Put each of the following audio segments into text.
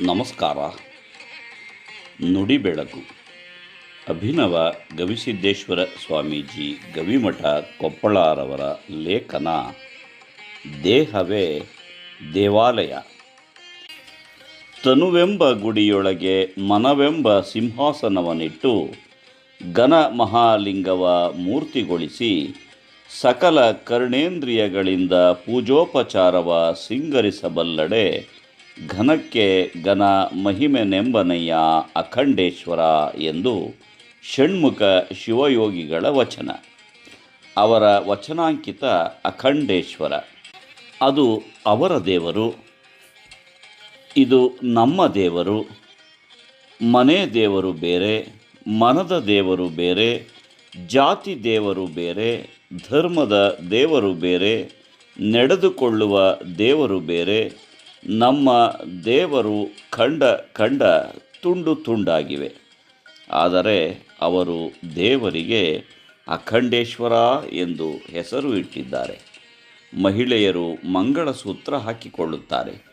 ನಮಸ್ಕಾರ. ನುಡಿ ಬೆಳಕು ಅಭಿನವ ಗವಿಸಿದ್ದೇಶ್ವರ ಸ್ವಾಮೀಜಿ, ಗವಿಮಠ ಕೊಪ್ಪಳರವರ ಲೇಖನ, ದೇಹವೇ ದೇವಾಲಯ. ತನುವೆಂಬ ಗುಡಿಯೊಳಗೆ ಮನವೆಂಬ ಸಿಂಹಾಸನವನ್ನಿಟ್ಟು ಘನ ಮಹಾಲಿಂಗವ ಮೂರ್ತಿಗೊಳಿಸಿ ಸಕಲ ಕರ್ಣೇಂದ್ರಿಯಗಳಿಂದ ಪೂಜೋಪಚಾರವ ಸಿಂಗರಿಸಬಲ್ಲಡೆ ಘನಕ್ಕೆ ಘನ ಮಹಿಮೆನೆಂಬನಯ್ಯ ಅಖಂಡೇಶ್ವರ ಎಂದು ಷಣ್ಮುಖ ಶಿವಯೋಗಿಗಳ ವಚನ. ಅವರ ವಚನಾಂಕಿತ ಅಖಂಡೇಶ್ವರ. ಅದು ಅವರ ದೇವರು. ಇದು ನಮ್ಮ ದೇವರು. ಮನೆ ದೇವರು ಬೇರೆ, ಮನದ ದೇವರು ಬೇರೆ, ಜಾತಿ ದೇವರು ಬೇರೆ, ಧರ್ಮದ ದೇವರು ಬೇರೆ, ನಡೆದುಕೊಳ್ಳುವ ದೇವರು ಬೇರೆ ನಮ್ಮ ದೇವರು ಖಂಡ ಖಂಡ ತುಂಡು ತುಂಡಾಗಿವೆ. ಆದರೆ ಅವರು ದೇವರಿಗೆ ಅಖಂಡೇಶ್ವರ ಎಂದು ಹೆಸರು ಇಟ್ಟಿದ್ದಾರೆ. ಮಹಿಳೆಯರು ಮಂಗಳಸೂತ್ರ ಹಾಕಿಕೊಳ್ಳುತ್ತಾರೆ.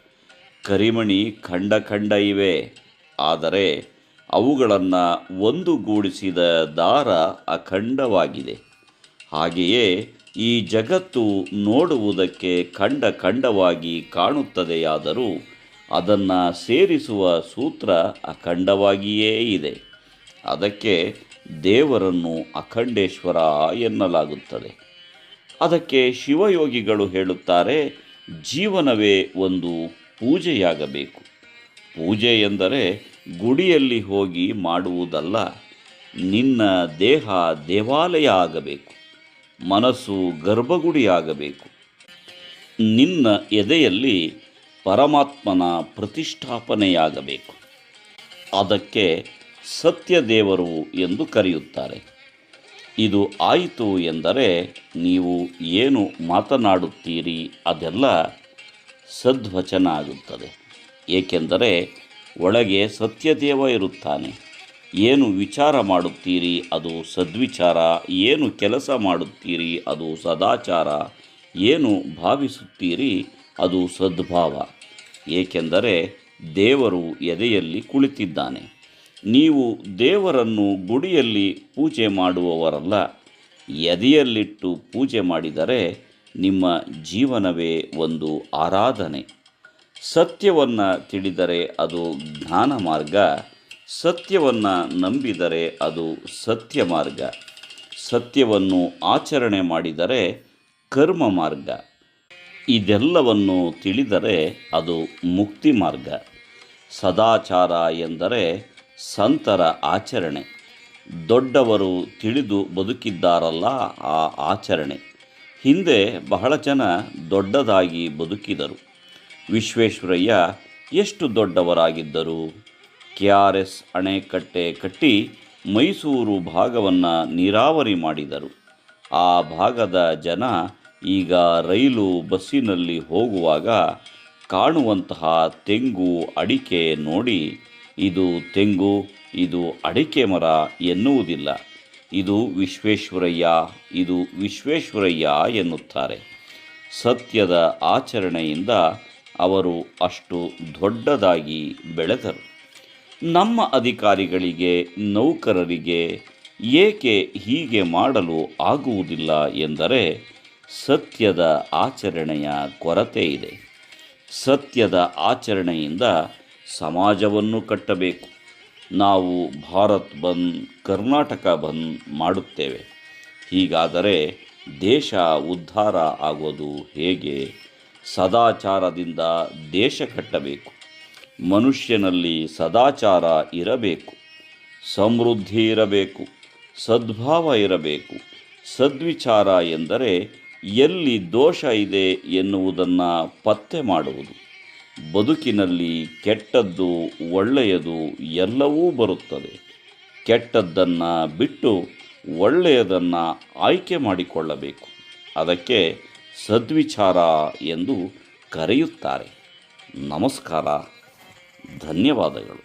ಕರಿಮಣಿ ಖಂಡ ಖಂಡ ಇವೆ. ಆದರೆ ಅವುಗಳನ್ನು ಒಂದುಗೂಡಿಸಿದ ದಾರ ಅಖಂಡವಾಗಿದೆ. ಹಾಗೆಯೇ ಈ ಜಗತ್ತು ನೋಡುವುದಕ್ಕೆ ಖಂಡ ಖಂಡವಾಗಿ ಕಾಣುತ್ತದೆಯಾದರೂ ಅದನ್ನು ಸೇರಿಸುವ ಸೂತ್ರ ಅಖಂಡವಾಗಿಯೇ ಇದೆ. ಅದಕ್ಕೆ ದೇವರನ್ನು ಅಖಂಡೇಶ್ವರ ಎನ್ನಲಾಗುತ್ತದೆ. ಅದಕ್ಕೆ ಶಿವಯೋಗಿಗಳು ಹೇಳುತ್ತಾರೆ, ಜೀವನವೇ ಒಂದು ಪೂಜೆಯಾಗಬೇಕು. ಪೂಜೆ ಎಂದರೆ ಗುಡಿಯಲ್ಲಿ ಹೋಗಿ ಮಾಡುವುದಲ್ಲ, ನಿನ್ನ ದೇಹ ದೇವಾಲಯ ಆಗಬೇಕು. ಮನಸ್ಸು ಗರ್ಭಗುಡಿಯಾಗಬೇಕು. ನಿನ್ನ ಎದೆಯಲ್ಲಿ ಪರಮಾತ್ಮನ ಪ್ರತಿಷ್ಠಾಪನೆಯಾಗಬೇಕು. ಅದಕ್ಕೆ ಸತ್ಯದೇವರು ಎಂದು ಕರೆಯುತ್ತಾರೆ. ಇದು ಆಯಿತು ಎಂದರೆ ನೀವು ಏನು ಮಾತನಾಡುತ್ತೀರಿ ಅದೆಲ್ಲ ಸದ್ವಚನ ಆಗುತ್ತದೆ ಏಕೆಂದರೆ ಒಳಗೆ ಸತ್ಯದೇವ ಇರುತ್ತಾನೆ. ಏನು ವಿಚಾರ ಮಾಡುತ್ತೀರಿ ಅದು ಸದ್ವಿಚಾರ, ಏನು ಕೆಲಸ ಮಾಡುತ್ತೀರಿ ಅದು ಸದಾಚಾರ, ಏನು ಭಾವಿಸುತ್ತೀರಿ ಅದು ಸದ್ಭಾವ. ಏಕೆಂದರೆ ದೇವರು ಎದೆಯಲ್ಲಿ ಕುಳಿತಿದ್ದಾನೆ. ನೀವು ದೇವರನ್ನು ಗುಡಿಯಲ್ಲಿ ಪೂಜೆ ಮಾಡುವವರಲ್ಲ. ಎದೆಯಲ್ಲಿಟ್ಟು ಪೂಜೆ ಮಾಡಿದರೆ ನಿಮ್ಮ ಜೀವನವೇ ಒಂದು ಆರಾಧನೆ. ಸತ್ಯವನ್ನು ತಿಳಿದರೆ ಅದು ಜ್ಞಾನ ಮಾರ್ಗ ಸತ್ಯವನ್ನು ನಂಬಿದರೆ ಅದು ಸತ್ಯ ಮಾರ್ಗ. ಸತ್ಯವನ್ನು ಆಚರಣೆ ಮಾಡಿದರೆ ಕರ್ಮ ಮಾರ್ಗ. ಇದೆಲ್ಲವನ್ನು ತಿಳಿದರೆ ಅದು ಮುಕ್ತಿ ಮಾರ್ಗ. ಸದಾಚಾರ ಎಂದರೆ ಸಂತರ ಆಚರಣೆ. ದೊಡ್ಡವರು ತಿಳಿದು ಬದುಕಿದ್ದಾರಲ್ಲ ಆ ಆಚರಣೆ. ಹಿಂದೆ ಬಹಳ ಜನ ದೊಡ್ಡದಾಗಿ ಬದುಕಿದರು. ವಿಶ್ವೇಶ್ವರಯ್ಯ ಎಷ್ಟು ದೊಡ್ಡವರಾಗಿದ್ದರು? ಕೆ ಆರ್ ಎಸ್ ಅಣೆಕಟ್ಟೆ ಕಟ್ಟಿ ಮೈಸೂರು ಭಾಗವನ್ನು ನೀರಾವರಿ ಮಾಡಿದರು. ಆ ಭಾಗದ ಜನ ಈಗ ರೈಲು ಬಸ್ಸಿನಲ್ಲಿ ಹೋಗುವಾಗ ಕಾಣುವಂತಹ ತೆಂಗು ಅಡಿಕೆ ನೋಡಿ, ಇದು ತೆಂಗು, ಇದು ಅಡಿಕೆ ಮರ ಎನ್ನುವುದಿಲ್ಲ. ಇದು ವಿಶ್ವೇಶ್ವರಯ್ಯ ಇದು ವಿಶ್ವೇಶ್ವರಯ್ಯ ಎನ್ನುತ್ತಾರೆ. ಸತ್ಯದ ಆಚರಣೆಯಿಂದ ಅವರು ಅಷ್ಟು ದೊಡ್ಡದಾಗಿ ಬೆಳೆದರು. ನಮ್ಮ ಅಧಿಕಾರಿಗಳಿಗೆ, ನೌಕರರಿಗೆ ಏಕೆ ಹೀಗೆ ಮಾಡಲು ಆಗುವುದಿಲ್ಲ ಎಂದರೆ ಸತ್ಯದ ಆಚರಣೆಯ ಕೊರತೆ ಇದೆ. ಸತ್ಯದ ಆಚರಣೆಯಿಂದ ಸಮಾಜವನ್ನು ಕಟ್ಟಬೇಕು. ನಾವು ಭಾರತ್ ಬಂದ್, ಕರ್ನಾಟಕ ಬಂದ್ ಮಾಡುತ್ತೇವೆ. ಹೀಗಾದರೆ ದೇಶ ಉದ್ಧಾರ ಆಗೋದು ಹೇಗೆ? ಸದಾಚಾರದಿಂದ ದೇಶ ಕಟ್ಟಬೇಕು. ಮನುಷ್ಯನಲ್ಲಿ ಸದಾಚಾರ ಇರಬೇಕು. ಸಮೃದ್ಧಿ ಇರಬೇಕು. ಸದ್ಭಾವ ಇರಬೇಕು. ಸದ್ವಿಚಾರ ಎಂದರೆ ಎಲ್ಲಿ ದೋಷ ಇದೆ ಎನ್ನುವುದನ್ನು ಪತ್ತೆ ಮಾಡುವುದು. ಬದುಕಿನಲ್ಲಿ ಕೆಟ್ಟದ್ದು ಒಳ್ಳೆಯದು ಎಲ್ಲವೂ ಬರುತ್ತದೆ. ಕೆಟ್ಟದ್ದನ್ನು ಬಿಟ್ಟು ಒಳ್ಳೆಯದನ್ನು ಆಯ್ಕೆ ಮಾಡಿಕೊಳ್ಳಬೇಕು. ಅದಕ್ಕೆ ಸದ್ವಿಚಾರ ಎಂದು ಕರೆಯುತ್ತಾರೆ. ನಮಸ್ಕಾರ. ಧನ್ಯವಾದಗಳು